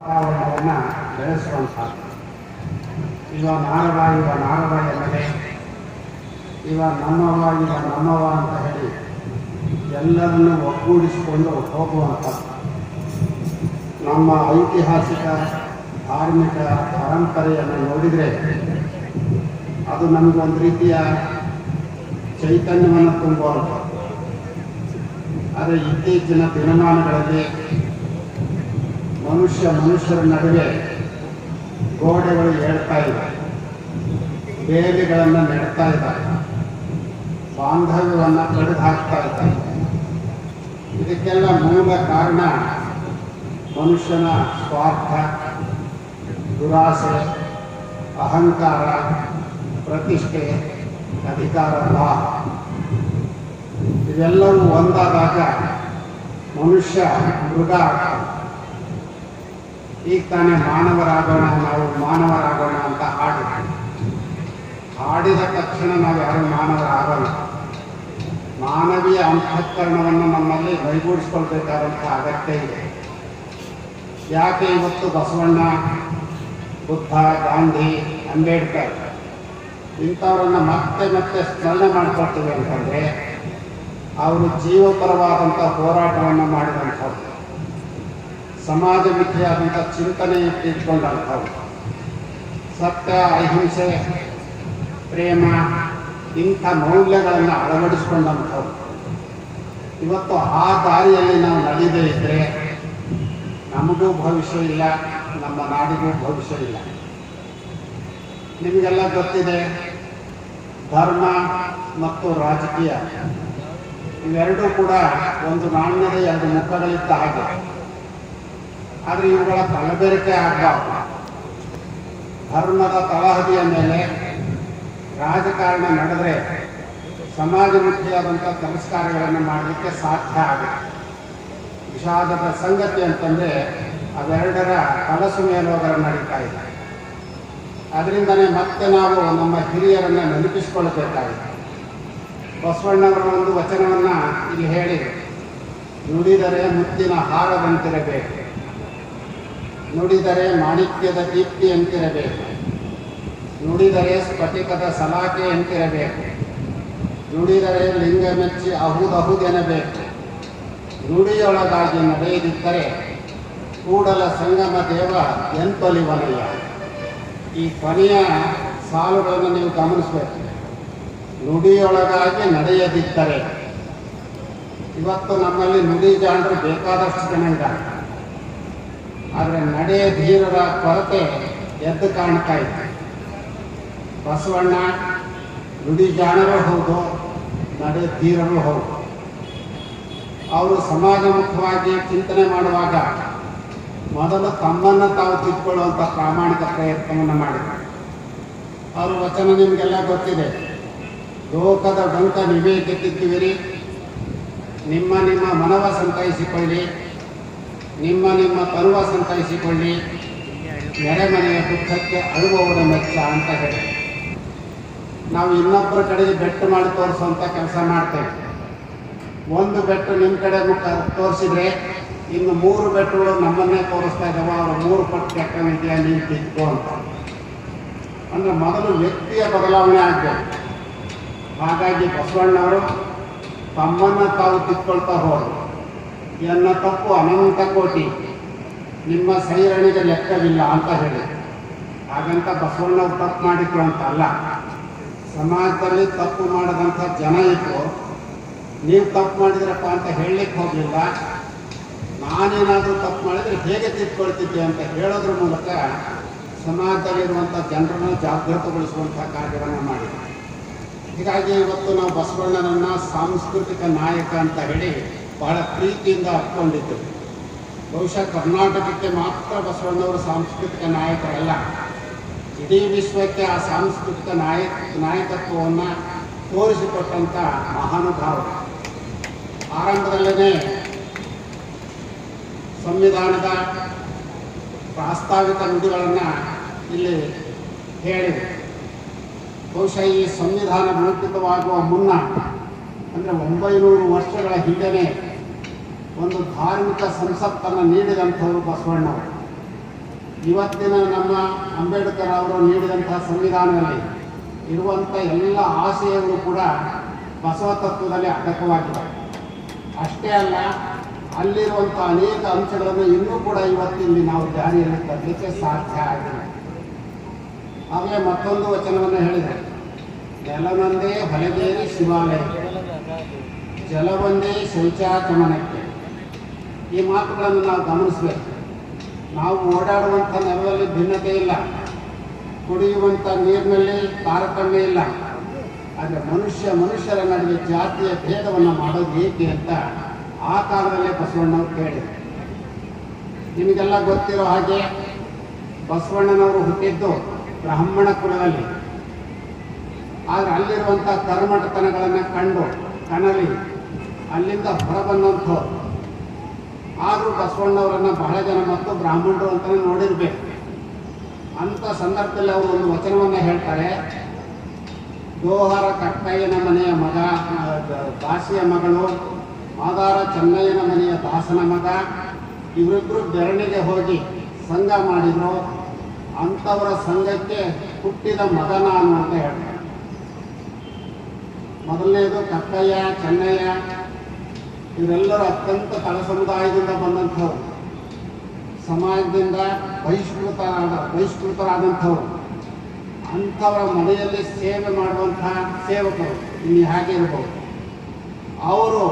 ವಾತಾವರಣವನ್ನು ಬೆಳೆಸುವಂಥ ಇವ ನಾರವ ಇವ ನಾರವ ಎನ್ನದೆ, ಇವ ನಮ್ಮವ ಇವ ನಮ್ಮವ ಅಂತ ಹೇಳಿ ಎಲ್ಲರನ್ನು ಒಗ್ಗೂಡಿಸಿಕೊಂಡು ಹೋಗುವಂಥ ನಮ್ಮ ಐತಿಹಾಸಿಕ, ಧಾರ್ಮಿಕ ಪರಂಪರೆಯನ್ನು ನೋಡಿದರೆ ಅದು ನಮಗೊಂದು ರೀತಿಯ ಚೈತನ್ಯವನ್ನು ತುಂಬುವಂಥ ಆದರೆ ಇತ್ತೀಚಿನ ದಿನಮಾನಗಳಲ್ಲಿ ಮನುಷ್ಯ ಮನುಷ್ಯರ ನಡುವೆ ಗೋಡೆಗಳು ಹೇಳ್ತಾ ಇವೆ ಬೇಲಿಗಳನ್ನು ನೆಡ್ತಾ ಇದ್ದಾರೆ. ಬಾಂಧವ್ಯವನ್ನು ಕಡಿದು ಹಾಕ್ತಾ ಇದ್ದಾರೆ. ಇದಕ್ಕೆಲ್ಲ ಮೂಲ ಕಾರಣ ಮನುಷ್ಯನ ಸ್ವಾರ್ಥ, ದುರಾಸೆ, ಅಹಂಕಾರ, ಪ್ರತಿಷ್ಠೆ, ಅಧಿಕಾರ, ಲಾಭ. ಇವೆಲ್ಲವೂ ಒಂದಾದಾಗ ಮನುಷ್ಯ ಮೃಗ. ಈಗ ತಾನೇ ಮಾನವರಾಗೋಣ, ನಾವು ಮಾನವರಾಗೋಣ ಅಂತ ಹಾಡು ಹಾಡಿದ ತಕ್ಷಣ ನಾವು ಯಾರು ಮಾನವರಾಗೋಣ ಮಾನವೀಯ ಅಂತಃಕರಣವನ್ನು ನಮ್ಮಲ್ಲಿ ಮೈಗೂಡಿಸ್ಕೊಳ್ಬೇಕಾದಂಥ ಅಗತ್ಯ ಇದೆ. ಯಾಕೆ ಇವತ್ತು ಬಸವಣ್ಣ, ಬುದ್ಧ, ಗಾಂಧಿ, ಅಂಬೇಡ್ಕರ್ ಇಂಥವ್ರನ್ನ ಮತ್ತೆ ಮತ್ತೆ ಸ್ಮರಣೆ ಮಾಡ್ಕೊಳ್ತೀವಿ ಅಂತಂದರೆ, ಅವರು ಜೀವಪರವಾದಂಥ ಹೋರಾಟವನ್ನು ಮಾಡಿದಂಥವ್ರು ಸಮಾಜಮುಖಿಯಾದಂಥ ಚಿಂತನೆ ಇಟ್ಕೊಂಡಂಥವು ಸತ್ಯ, ಅಹಿಂಸೆ, ಪ್ರೇಮ, ಇಂಥ ಮೌಲ್ಯಗಳನ್ನು ಅಳವಡಿಸ್ಕೊಂಡಂಥವು. ಇವತ್ತು ಆ ದಾರಿಯಲ್ಲಿ ನಾವು ನಡೆಯದೇ ಇದ್ದರೆ ನಮಗೂ ಭವಿಷ್ಯ ಇಲ್ಲ, ನಮ್ಮ ನಾಡಿಗೂ ಭವಿಷ್ಯ ಇಲ್ಲ. ನಿಮಗೆಲ್ಲ ಗೊತ್ತಿದೆ, ಧರ್ಮ ಮತ್ತು ರಾಜಕೀಯ ಇವೆರಡೂ ಕೂಡ ಒಂದು ನಾಣ್ಯದ ಎರಡು ಮುಖಗಳಿದ್ದ ಹಾಗೆ. ಆದರೆ ಇವುಗಳ ಕಲಬೆರಕೆ ಆಗಬಾರ್ದು. ಧರ್ಮದ ತಳಹದಿಯ ಮೇಲೆ ರಾಜಕಾರಣ ನಡೆದ್ರೆ ಸಮಾಜಮುಖಿಯಾದಂಥ ಕೆಲಸ ಕಾರ್ಯಗಳನ್ನು ಮಾಡಲಿಕ್ಕೆ ಸಾಧ್ಯ ಆಗುತ್ತೆ ವಿಷಾದದ ಸಂಗತಿ ಅಂತಂದರೆ ಅವೆರಡರ ಕನಸು ಮೇಲೋಗರ ನಡೀತಾ ಇದೆ. ಅದರಿಂದನೇ ಮತ್ತೆ ನಾವು ನಮ್ಮ ಹಿರಿಯರನ್ನು ನೆನಪಿಸಿಕೊಳ್ಳಬೇಕಾಗಿದೆ ಬಸವಣ್ಣವರ ಒಂದು ವಚನವನ್ನು ಇಲ್ಲಿ ಹೇಳಿದೆ. ನುಡಿದರೆ ಮುತ್ತಿನ ಹಾರದಂತಿರಬೇಕು. ನುಡಿದರೆ ಮಾಣಿಕ್ಯದ ದೀಪ್ತಿಯಂತಿರಬೇಕು ನುಡಿದರೆ ಸ್ಫಟಿಕದ ಸಲಾಕೆಯಂತಿರಬೇಕು ನುಡಿದರೆ ಲಿಂಗ ಮೆಚ್ಚಿ ಅಹುದಹುದೆನಬೇಕು ನುಡಿಯೊಳಗಾಗಿ ನಡೆಯದಿದ್ದರೆ ಕೂಡಲ ಸಂಗಮ ದೇವ ಎಂತೊಲಿವನಯ್ಯ. ಈ ಕೊನೆಯ ಸಾಲುಗಳನ್ನು ನೀವು ಗಮನಿಸಬೇಕು. ನುಡಿಯೊಳಗಾಗಿ ನಡೆಯದಿದ್ದರೆ. ಇವತ್ತು ನಮ್ಮಲ್ಲಿ ನುಡಿ ಜಾಣರು ಬೇಕಾದಷ್ಟು ಜನ ಇದ್ದಾರೆ. ಆದರೆ ನಡೆಯ ಧೀರರ ಕೊರತೆ ಎದ್ದು ಕಾಣ್ತಾ ಇದೆ. ಬಸವಣ್ಣ, ನುಡಿ ಜಾಣರು ಹೌದು, ನಡೆ ಧೀರರು ಹೌದು. ಅವರು ಸಮಾಜಮುಖವಾಗಿ ಚಿಂತನೆ ಮಾಡುವಾಗ ಮೊದಲು ತಮ್ಮನ್ನು ತಾವು ತಿದ್ಕೊಳ್ಳುವಂಥ ಪ್ರಾಮಾಣಿಕ ಪ್ರಯತ್ನವನ್ನು ಮಾಡಿದರು ಅವರ ವಚನ ನಿಮಗೆಲ್ಲ ಗೊತ್ತಿದೆ. ಲೋಕದ ಡಂಕ ನೀವೇ ಗೆದ್ದಿದ್ದೀವಿರಿ ನಿಮ್ಮ ನಿಮ್ಮ ಮನವ ಸಂತೈಸಿಕೊಳ್ಳಿ. ನಿಮ್ಮ ನಿಮ್ಮ ಪರ್ವ ಸಂತೈಸಿಕೊಳ್ಳಿ. ನೆರೆಮನೆಯ ದುಃಖಕ್ಕೆ ಅಳುವವರ ಮೆಚ್ಚ ಅಂತ ಹೇಳಿ. ನಾವು ಇನ್ನೊಬ್ಬರ ಕಡೆಗೆ ಬೆಟ್ಟು ಮಾಡಿ ತೋರಿಸುವಂಥ ಕೆಲಸ ಮಾಡ್ತೇವೆ. ಒಂದು ಬೆಟ್ಟು ನಿಮ್ಮ ಕಡೆ ತೋರಿಸಿದ್ರೆ ಇನ್ನು ಮೂರು ಬೆಟ್ಟುಗಳು ನಮ್ಮನ್ನೇ ತೋರಿಸ್ತಾ ಇದ್ದಾವೆ. ಅವರ ಮೂರು ಪಟ್ಟು ಕೆಟ್ಟನಿದೆಯಾ ನೀವು ತಿದ್ಕೋ ಅಂತ. ಅಂದರೆ ಮೊದಲು ವ್ಯಕ್ತಿಯ ಬದಲಾವಣೆ ಆಗಬೇಕು. ಹಾಗಾಗಿ ಬಸವಣ್ಣವರು ತಮ್ಮನ್ನು ತಾವು ತಿದ್ಕೊಳ್ತಾ ಹೋದರು. ಎನ್ನ ತಪ್ಪು ಅನಂತ ಕೋಟಿ. ನಿಮ್ಮ ಸೈರಣಿಗೆ ಲೆಕ್ಕವಿಲ್ಲ ಅಂತ ಹೇಳಿ. ಹಾಗಂತ ಬಸವಣ್ಣವ್ರು ತಪ್ಪು ಮಾಡಿದ್ರು ಅಂತ ಅಲ್ಲ. ಸಮಾಜದಲ್ಲಿ ತಪ್ಪು ಮಾಡದಂಥ ಜನ ಇತ್ತು ನೀವು ತಪ್ಪು ಮಾಡಿದ್ರಪ್ಪ ಅಂತ ಹೇಳಲಿಕ್ಕೆ ಹೋಗಲಿಲ್ಲ. ನಾನೇನಾದರೂ ತಪ್ಪು ಮಾಡಿದರೆ ಹೇಗೆ ತಿದ್ಕೊಳ್ತಿದ್ದೆ ಅಂತ ಹೇಳೋದ್ರ ಮೂಲಕ ಸಮಾಜದಲ್ಲಿರುವಂಥ ಜನರನ್ನು ಜಾಗೃತಗೊಳಿಸುವಂಥ ಕಾರ್ಯವನ್ನು ಮಾಡಿದೆ ಹೀಗಾಗಿ ಇವತ್ತು ನಾವು ಬಸವಣ್ಣನನ್ನು ಸಾಂಸ್ಕೃತಿಕ ನಾಯಕ ಅಂತ ಹೇಳಿ ಬಹಳ ಪ್ರೀತಿಯಿಂದ ಅರ್ಥಕೊಂಡಿದ್ದರು ಬಹುಶಃ ಕರ್ನಾಟಕಕ್ಕೆ ಮಾತ್ರ ಬಸವಣ್ಣವರು ಸಾಂಸ್ಕೃತಿಕ ನಾಯಕರಲ್ಲ. ಇಡೀ ವಿಶ್ವಕ್ಕೆ ಆ ಸಾಂಸ್ಕೃತಿಕ ನಾಯಕ, ನಾಯಕತ್ವವನ್ನು ತೋರಿಸಿಕೊಟ್ಟಂಥ ಮಹಾನುಭಾವರು ಆರಂಭದಲ್ಲೇ ಸಂವಿಧಾನದ ಪ್ರಾಸ್ತಾವಿಕ ನುಡಿಗಳನ್ನು ಇಲ್ಲಿ ಹೇಳಿದೆ. ಬಹುಶಃ ಈ ಸಂವಿಧಾನ ರೂಪಿತವಾಗುವ ಮುನ್ನ ಅಂದರೆ ಒಂಬೈನೂರು ವರ್ಷಗಳ ಹಿಂದೆನೇ ಒಂದು ಧಾರ್ಮಿಕ ಸಂಸತ್ತನ್ನು ನೀಡಿದಂಥವರು ಬಸವಣ್ಣವರು ಇವತ್ತಿನ ನಮ್ಮ ಅಂಬೇಡ್ಕರ್ ಅವರು ನೀಡಿದಂತಹ ಸಂವಿಧಾನದಲ್ಲಿ ಇರುವಂಥ ಎಲ್ಲ ಆಶಯಗಳು ಕೂಡ ಬಸವ ತತ್ವದಲ್ಲಿ ಅಡಕವಾಗಿದೆ ಅಷ್ಟೇ ಅಲ್ಲ, ಅಲ್ಲಿರುವಂಥ ಅನೇಕ ಅಂಶಗಳನ್ನು ಇನ್ನೂ ಕೂಡ ಇವತ್ತಿಲ್ಲಿ ನಾವು ಜಾರಿಯಲ್ಲಿ ತರಲಿಕ್ಕೆ ಸಾಧ್ಯ ಆಗಿದೆ. ಆಮೇಲೆ ಮತ್ತೊಂದು ವಚನವನ್ನು ಹೇಳಿದೆ. ನೆಲನಂದೇ ಹೊಲಗೇರಿ ಶಿವಾಲಯ. ಜಲವೊಂದೇ ಶೌಚಾಚಮನಕ್ಕೆ ಈ ಮಾತುಗಳನ್ನು ನಾವು ಗಮನಿಸಬೇಕು. ನಾವು ಓಡಾಡುವಂಥ ನೆಲದಲ್ಲಿ ಭಿನ್ನತೆ ಇಲ್ಲ. ಕುಡಿಯುವಂಥ ನೀರಿನಲ್ಲಿ ತಾರತಮ್ಯ ಇಲ್ಲ. ಆದರೆ ಮನುಷ್ಯ ಮನುಷ್ಯರ ನಡುವೆ ಜಾತಿಯ ಭೇದವನ್ನು ಮಾಡೋದು ಏಕೆ ಅಂತ ಆ ಕಾಲದಲ್ಲೇ ಬಸವಣ್ಣವ್ರು ಕೇಳಿದರು. ನಿಮಗೆಲ್ಲ ಗೊತ್ತಿರೋ ಹಾಗೆ ಬಸವಣ್ಣನವರು ಹುಟ್ಟಿದ್ದು ಬ್ರಾಹ್ಮಣ ಕುಲದಲ್ಲಿ. ಆದರೆ ಅಲ್ಲಿರುವಂಥ ಕರ್ಮಟತನಗಳನ್ನು ಕಂಡು ಕನಲಿ ಅಲ್ಲಿಂದ ಹೊರಬಂದಂಥವ್ರು. ಆದರೂ ಬಸವಣ್ಣವರನ್ನು ಬಹಳ ಜನ ಮತ್ತು ಬ್ರಾಹ್ಮಣರು ಅಂತಲೇ ನೋಡಿರ್ಬೇಕು. ಅಂಥ ಸಂದರ್ಭದಲ್ಲಿ ಅವರು ಒಂದು ವಚನವನ್ನು ಹೇಳ್ತಾರೆ. ದೋಹರ ಕಟ್ಟಯ್ಯನ ಮನೆಯ ಮಗ ದಾಸಿಯ ಮಗಳು, ಮಾದಾರ ಚೆನ್ನಯ್ಯನ ಮನೆಯ ದಾಸನ ಮಗ ಇವರಿಬ್ಬರು ಬೆರಣಿಗೆ ಹೋಗಿ ಸಂಘ ಮಾಡಿದರು. ಅಂಥವರ ಸಂಘಕ್ಕೆ ಹುಟ್ಟಿದ ಮಗ ನಾನು ಅಂತ ಹೇಳ್ತಾರೆ. ಮೊದಲನೇದು ಕಟ್ಟಯ್ಯ, ಚೆನ್ನಯ್ಯ ಇವರೆಲ್ಲರೂ ಅತ್ಯಂತ ತಳ ಸಮುದಾಯದಿಂದ ಬಂದಂಥವ್ರು. ಸಮಾಜದಿಂದ ಬಹಿಷ್ಕೃತರಾದ, ಬಹಿಷ್ಕೃತರಾದಂಥವ್ರು. ಅಂಥವರ ಮನೆಯಲ್ಲಿ ಸೇವೆ ಮಾಡುವಂತಹ ಸೇವಕರು ಇಲ್ಲಿ ಹಾಗೆ ಇರಬಹುದು ಅವರು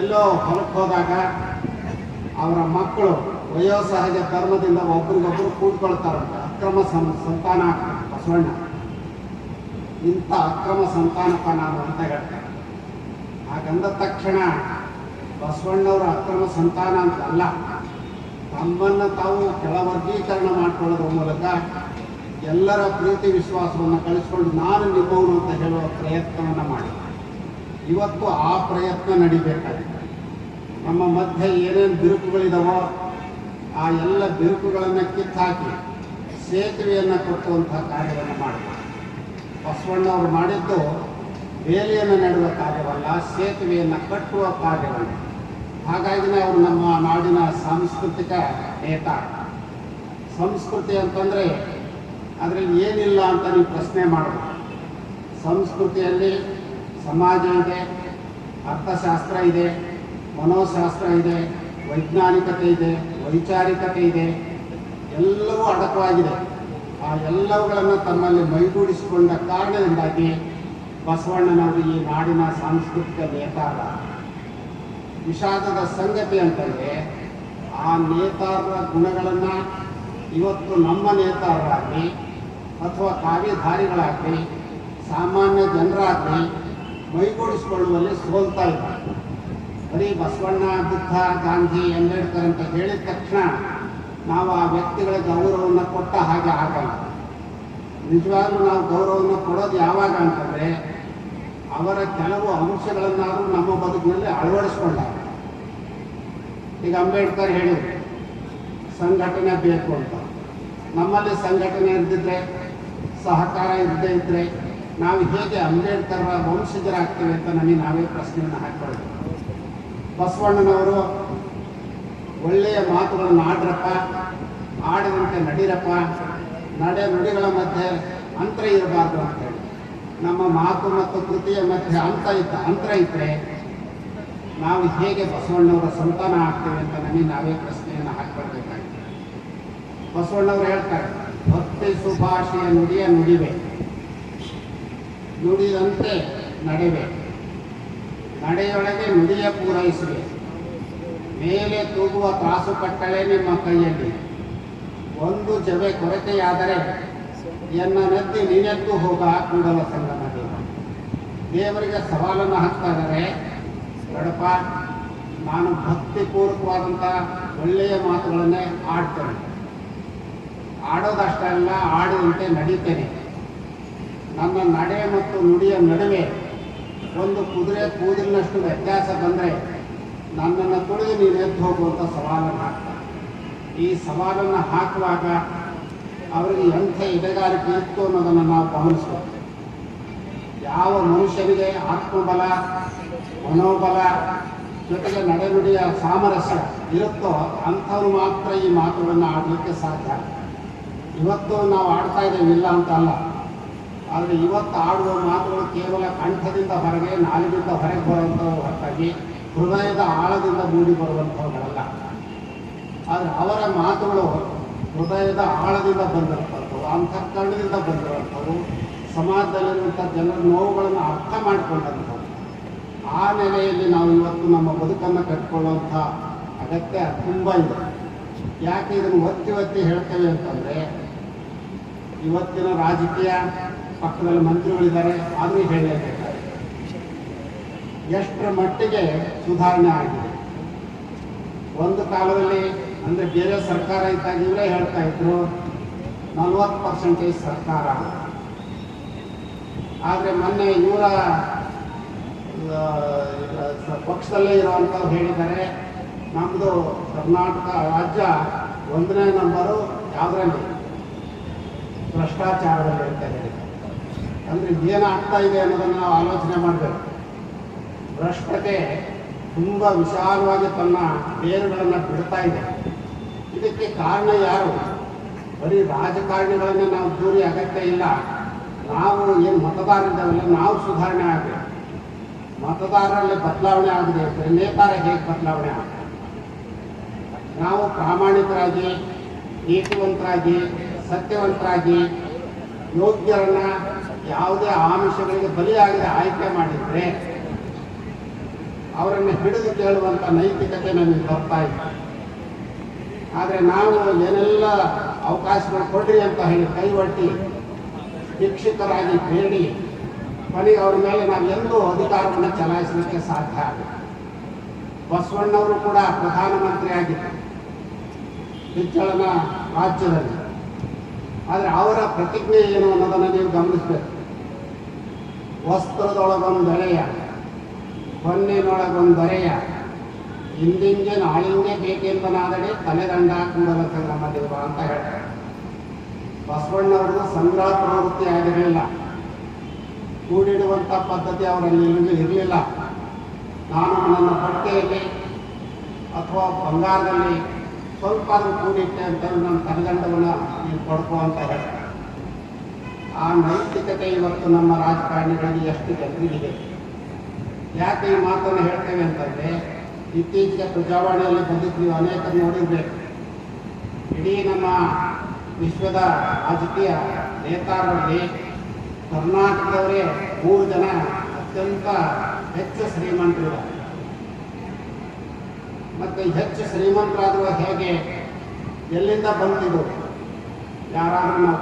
ಎಲ್ಲೋ ಹೊರಕ್ಕೆ ಹೋದಾಗ ಅವರ ಮಕ್ಕಳು ವಯೋಸಹಜ ಧರ್ಮದಿಂದ ಒಬ್ರಿಗೊಬ್ರು ಕೂಡ್ಕೊಳ್ತಾರಂತೆ ಅಕ್ರಮ ಸಂ, ಸಂತಾನ ಬಸವಣ್ಣ. ಇಂಥ ಅಕ್ರಮ ಸಂತಾನಪ್ಪ ನಾನು ಅಂತ ಹೇಳ್ತಾರೆ ಹಾಗಂದ ತಕ್ಷಣ ಬಸವಣ್ಣವರ ಅಕ್ರಮ ಸಂತಾನ ಅಂತ ಅಲ್ಲ, ತಮ್ಮನ್ನು ತಾವು ಕೆಳವರ್ಗೀಕರಣ ಮಾಡಿಕೊಳ್ಳೋದ್ರ ಮೂಲಕ ಎಲ್ಲರ ಪ್ರೀತಿ ವಿಶ್ವಾಸವನ್ನು ಕಳಿಸ್ಕೊಂಡು ನಾನು ನಿಮ್ಮವನು ಅಂತ ಹೇಳುವ ಪ್ರಯತ್ನವನ್ನು ಮಾಡಿ. ಇವತ್ತು ಆ ಪ್ರಯತ್ನ ನಡಿಬೇಕಾಗಿದೆ. ನಮ್ಮ ಮಧ್ಯೆ ಏನೇನು ಬಿರುಕುಗಳಿದಾವೋ ಆ ಎಲ್ಲ ಬಿರುಕುಗಳನ್ನು ಕಿತ್ತಾಕಿ ಸೇತುವೆಯನ್ನು ಕೊಟ್ಟುವಂಥ ಕಾರ್ಯವನ್ನು ಮಾಡಬೇಕು ಬಸವಣ್ಣವರು ಮಾಡಿದ್ದು ಬೇಲಿಯನ್ನು ನೆಡುವ ಕಾರ್ಯವಲ್ಲ, ಸೇತುವೆಯನ್ನು ಕಟ್ಟುವ ಕಾರ್ಯವಲ್ಲ. ಹಾಗಾಗಿನೇ ಅವರು ನಮ್ಮ ನಾಡಿನ ಸಾಂಸ್ಕೃತಿಕ ನೇತ. ಸಂಸ್ಕೃತಿ ಅಂತಂದರೆ ಅದರಲ್ಲಿ ಏನಿಲ್ಲ ಅಂತ ನೀವು ಪ್ರಶ್ನೆ ಮಾಡಬೇಕು ಸಂಸ್ಕೃತಿಯಲ್ಲಿ ಸಮಾಜ ಇದೆ, ಅರ್ಥಶಾಸ್ತ್ರ ಇದೆ, ಮನೋಶಾಸ್ತ್ರ ಇದೆ, ವೈಜ್ಞಾನಿಕತೆ ಇದೆ, ವೈಚಾರಿಕತೆ ಇದೆ, ಎಲ್ಲವೂ ಅಡಕವಾಗಿದೆ. ಆ ಎಲ್ಲವುಗಳನ್ನು ತಮ್ಮಲ್ಲಿ ಮೈಗೂಡಿಸಿಕೊಂಡ ಕಾರಣದಿಂದಾಗಿ ಬಸವಣ್ಣನವರು ಈ ನಾಡಿನ ಸಾಂಸ್ಕೃತಿಕ ನೇತಾರ. ವಿಷಾದದ ಸಂಗತಿ ಅಂತಂದರೆ, ಆ ನೇತಾರರ ಗುಣಗಳನ್ನು ಇವತ್ತು ನಮ್ಮ ನೇತಾರರಾಗಲಿ ಅಥವಾ ಕಾವ್ಯಧಾರಿಗಳಾಗಲಿ, ಸಾಮಾನ್ಯ ಜನರಾಗಲಿ ಮೈಗೂಡಿಸಿಕೊಳ್ಳುವಲ್ಲಿ ಸೋಲ್ತಾ ಇದ್ದಾರೆ. ಬರೀ ಬಸವಣ್ಣ, ಬುದ್ಧ, ಗಾಂಧಿ, ಅಂಬೇಡ್ಕರ್ ಅಂತ ಹೇಳಿದ ತಕ್ಷಣ ನಾವು ಆ ವ್ಯಕ್ತಿಗಳ ಗೌರವವನ್ನು ಕೊಟ್ಟ ಹಾಗೆ ಆಗಲ್ಲ. ನಿಜವಾಗ್ಲೂ ನಾವು ಗೌರವವನ್ನು ಕೊಡೋದು ಯಾವಾಗ ಅಂತಂದರೆ ಅವರ ಕೆಲವು ಅಂಶಗಳನ್ನಾದರೂ ನಮ್ಮ ಬದುಕಿನಲ್ಲಿ ಅಳವಡಿಸ್ಕೊಂಡಾಗ, ಈಗ ಅಂಬೇಡ್ಕರ್ ಹೇಳಿದ್ರು, ಸಂಘಟನೆ ಬೇಕು ಅಂತ. ನಮ್ಮಲ್ಲಿ ಸಂಘಟನೆ ಇದ್ದಿದ್ರೆ ಸಹಕಾರ ಇದ್ದೇ ಇದ್ದರೆ ನಾವು ಹೇಗೆ ಅಂಬೇಡ್ಕರ್ ವಂಶಜರಾಗ್ತೇವೆ ಅಂತ ನಮಗೆ ನಾವೇ ಪ್ರಶ್ನೆಯನ್ನು ಹಾಕ್ಕೊಳ್ಬೇಕು ಬಸವಣ್ಣನವರು ಒಳ್ಳೆಯ ಮಾತುಗಳನ್ನು ಆಡ್ರಪ್ಪ, ಆಡದಂತೆ ನಡೀರಪ್ಪ, ನಡೆ ನುಡಿಗಳ ಮಧ್ಯೆ ಅಂತರ ಇರಬಾರ್ದು ಅಂತ. ನಮ್ಮ ಮಾತು ಮತ್ತು ಕೃತಿಯ ಮಧ್ಯೆ ಅಂತ ಇದ್ದ ಅಂತರ ಇದ್ರೆ ನಾವು ಹೇಗೆ ಬಸವಣ್ಣವರ ಸಂತಾನ ಆಗ್ತೇವೆ ಅಂತ ನಮಗೆ ನಾವೇ ಪ್ರಶ್ನೆಯನ್ನು ಹಾಕ್ಕೊಳ್ಬೇಕಾಗಿದೆ ಬಸವಣ್ಣವ್ರು ಹೇಳ್ತಾರೆ, ಭಕ್ತಿ ಸುಭಾಷೆಯ ನುಡಿಯ ನುಡಿವೆ. ನುಡಿದಂತೆ ನಡೆವೆ. ನಡೆಯೊಳಗೆ ನುಡಿಯ ಪೂರೈಸುವೆ. ಮೇಲೆ ತೂಗುವ ತ್ರಾಸು ಕಟ್ಟಳೆ ನಿಮ್ಮ ಕೈಯಲ್ಲಿ. ಒಂದು ಜವೆ ಕೊರತೆಯಾದರೆ ಎನ್ನ ನದ್ದಿ ನೀನೆದ್ದು ಹೋಗ ಕೂಡಲ ಸಂಗಮ ದೇವ ದೇವರಿಗೆ ಸವಾಲನ್ನು ಹಾಕ್ತಾ ಇದ್ದಾರೆ. ಕಡಪ ನಾನು ಭಕ್ತಿಪೂರ್ವಕವಾದಂಥ ಒಳ್ಳೆಯ ಮಾತುಗಳನ್ನೇ ಆಡ್ತೇನೆ. ಆಡೋದಷ್ಟೇ ಅಲ್ಲ, ಆಡುವಂತೆ ನಡೀತೇನೆ. ನನ್ನ ನಡೆ ಮತ್ತು ನುಡಿಯ ನಡುವೆ ಒಂದು ಕುದುರೆ ಕೂದಲಿನಷ್ಟು ವ್ಯತ್ಯಾಸ ಬಂದರೆ ನನ್ನನ್ನು ತುಳಿದು ನೀನು ಎದ್ದು ಹೋಗುವಂಥ ಸವಾಲನ್ನು ಹಾಕ್ತಾರೆ ಈ ಸವಾಲನ್ನು ಹಾಕುವಾಗ ಅವರಿಗೆ ಎಂಥ ಎದೆಗಾರಿಕೆ ಇತ್ತು ಅನ್ನೋದನ್ನು ನಾವು ಗಮನಿಸಬೇಕು. ಯಾವ ಮನುಷ್ಯನಿಗೆ ಆತ್ಮಬಲ, ಮನೋಬಲ ಜೊತೆಗೆ ನಡೆನುಡಿಯ ಸಾಮರಸ್ಯ ಇರುತ್ತೋ ಅಂಥವ್ರು ಮಾತ್ರ ಈ ಮಾತುಗಳನ್ನು ಆಡಲಿಕ್ಕೆ ಸಾಧ್ಯ. ಇವತ್ತು ನಾವು ಆಡ್ತಾ ಇದ್ದೇವೆ, ಇಲ್ಲ ಅಂತ ಅಲ್ಲ. ಆದರೆ ಇವತ್ತು ಆಡುವ ಮಾತುಗಳು ಕೇವಲ ಕಂಠದಿಂದ ಹೊರಗೆ ನಾಲಿನಿಂದ ಹೊರಗೆ ಬರುವಂಥವು ಹೊರತಾಗಿ ಹೃದಯದ ಆಳದಿಂದ ಮೂಡಿ ಬರುವಂಥವುಗಳಲ್ಲ ಆದರೆ ಅವರ ಮಾತುಗಳು ಹೃದಯದ ಆಳದಿಂದ ಬಂದಿರುವಂಥವು, ಅಂತಃಕರಣದಿಂದ ಬಂದಿರುವಂಥವು ಸಮಾಜದಲ್ಲಿರುವಂಥ ಜನರ ನೋವುಗಳನ್ನು ಅರ್ಥ ಮಾಡಿಕೊಂಡಂಥವು. ಆ ನೆಲೆಯಲ್ಲಿ ನಾವು ಇವತ್ತು ನಮ್ಮ ಬದುಕನ್ನು ಕಟ್ಕೊಳ್ಳುವಂಥ ಅಗತ್ಯ ತುಂಬ ಇದೆ. ಯಾಕೆ ಇದನ್ನು ಒತ್ತಿ ಒತ್ತಿ ಹೇಳ್ತೇವೆ ಅಂತಂದರೆ, ಇವತ್ತಿನ ರಾಜಕೀಯ ಪಕ್ಕದಲ್ಲಿ ಮಂತ್ರಿಗಳಿದ್ದಾರೆ, ಆದರೂ ಹೇಳಲೇಬೇಕಾದ್ರೆ ಎಷ್ಟರ ಮಟ್ಟಿಗೆ ಸುಧಾರಣೆ ಆಗಿದೆ? ಒಂದು ಕಾಲದಲ್ಲಿ ಅಂದರೆ ಬೇರೆ ಸರ್ಕಾರ ಇದ್ದಾಗ ಇವರೇ ಹೇಳ್ತಾ ಇದ್ರು, ನಲ್ವತ್ತು ಪರ್ಸೆಂಟೇಜ್ ಸರ್ಕಾರ. ಆದರೆ ಮೊನ್ನೆ ಇವರ ಪಕ್ಷದಲ್ಲೇ ಇರುವಂಥವ್ರು ಹೇಳಿದ್ದಾರೆ ನಮ್ಮದು ಕರ್ನಾಟಕ ರಾಜ್ಯ ಒಂದನೇ ನಂಬರು ಯಾವುದರಲ್ಲಿ? ಭ್ರಷ್ಟಾಚಾರದಲ್ಲಿ ಅಂತ ಹೇಳಿದ್ದಾರೆ ಅಂದರೆ ಏನಾಗ್ತಾ ಇದೆ ಅನ್ನೋದನ್ನು ನಾವು ಆಲೋಚನೆ ಮಾಡಬೇಕು. ಭ್ರಷ್ಟತೆ ತುಂಬ ವಿಶಾಲವಾಗಿ ತನ್ನ ಬೇರುಗಳನ್ನು ಬಿಡ್ತಾ ಇದೆ. ಇದಕ್ಕೆ ಕಾರಣ ಯಾರು? ಬರೀ ರಾಜಕಾರಣಿಗಳನ್ನು ನಾವು ದೂರಿ ಅಗತ್ಯ ಇಲ್ಲ. ನಾವು ಏನು ಮತದಾರರಿದ್ದಾವಲ್ಲ, ನಾವು ಸುಧಾರಣೆ ಆಗಬೇಕು. ಮತದಾರರಲ್ಲಿ ಬದಲಾವಣೆ ಆಗಿದೆ ಅಂದರೆ ನೇತಾರ ಹೇಗೆ ಬದಲಾವಣೆ ಆಗುತ್ತೆ? ನಾವು ಪ್ರಾಮಾಣಿಕರಾಗಿ, ನೀತಿವಂತರಾಗಿ, ಸತ್ಯವಂತರಾಗಿ, ಯೋಗ್ಯರನ್ನು ಯಾವುದೇ ಆಮಿಷಗಳಿಗೆ ಬಲಿಯಾಗದೆ ಆಯ್ಕೆ ಮಾಡಿದರೆ ಅವರನ್ನು ಹಿಡಿದು ಕೇಳುವಂಥ ನೈತಿಕತೆ ನಮಗೆ ಬರ್ತಾ ಇದೆ. ಆದರೆ ನಾವು ಏನೆಲ್ಲ ಅವಕಾಶಗಳು ಕೊಡ್ರಿ ಅಂತ ಹೇಳಿ ಕೈವಟ್ಟಿ ಶಿಕ್ಷಿತರಾಗಿ ಬೇಡಿ ಕೊನೆಗೆ ಅವ್ರ ಮೇಲೆ ನಾವು ಎಂದೂ ಅಧಿಕಾರವನ್ನು ಚಲಾಯಿಸಲಿಕ್ಕೆ ಸಾಧ್ಯ ಆಗಲ್ಲ. ಬಸವಣ್ಣವರು ಕೂಡ ಪ್ರಧಾನಮಂತ್ರಿ ಆಗಿದ್ದರು ಹೆಚ್ಚಳನ ರಾಜ್ಯದಲ್ಲಿ. ಆದರೆ ಅವರ ಪ್ರತಿಜ್ಞೆ ಏನು ಅನ್ನೋದನ್ನು ನೀವು ಗಮನಿಸಬೇಕು. ವಸ್ತ್ರದೊಳಗೊಂದು ಎಳೆಯ ಹೊನ್ನಿನೊಳಗೊಂದು ದೊರೆಯ ಆಳಿಂಗೆ ಬೇಕೆಂಬನಾದಡೆ ತಲೆದಂಡ ಕೂಡಲ ಸಂಗ್ರಹ ದೇವ ಅಂತ ಹೇಳ್ತಾರೆ. ಬಸವಣ್ಣವ್ರದ್ದು ಸಂಗ್ರಹ ಪ್ರವೃತ್ತಿ ಆಗಿರಲಿಲ್ಲ. ಕೂಡಿಡುವಂಥ ಪದ್ಧತಿ ಅವರಲ್ಲಿ ಇರಲಿಲ್ಲ. ನಾನು ನನ್ನ ಬಟ್ಟೆಯಲ್ಲಿ ಅಥವಾ ಬಂಗಾರದಲ್ಲಿ ಸ್ವಲ್ಪ ಅದು ಕೂಡಿಟ್ಟೆ ಅಂತ ನನ್ನ ತಲೆದಂಡವನ್ನು ನೀವು ಕೊಡ್ಕೋ ಅಂತ ಹೇಳ್ತಾರೆ. ಆ ನೈತಿಕತೆ ಇವತ್ತು ನಮ್ಮ ರಾಜಕಾರಣಿಗಳಲ್ಲಿ ಎಷ್ಟು ಜನರಿಗಿದೆ ಯಾಕೆ ಈ ಮಾತನ್ನು ಹೇಳ್ತೇವೆ ಅಂತಂದ್ರೆ, ಇತ್ತೀಚೆಗೆ ಪ್ರಜಾವಾಣಿಯಲ್ಲಿ ಬಂದಿದ್ದು ನೀವು ಅನೇಕ ನೋಡಿರ್ಬೇಕು. ಇಡೀ ನಮ್ಮ ವಿಶ್ವದ ರಾಜಕೀಯ ನೇತಾರರಲ್ಲಿ ಕರ್ನಾಟಕದವರೇ ಮೂರು ಜನ ಅತ್ಯಂತ ಹೆಚ್ಚು ಶ್ರೀಮಂತರು ಮತ್ತು ಹೆಚ್ಚು ಶ್ರೀಮಂತರಾದರೂ ಹೇಗೆ, ಎಲ್ಲಿಂದ ಬಂದಿದ್ದು? ಯಾರಾದರೂ ನಾವು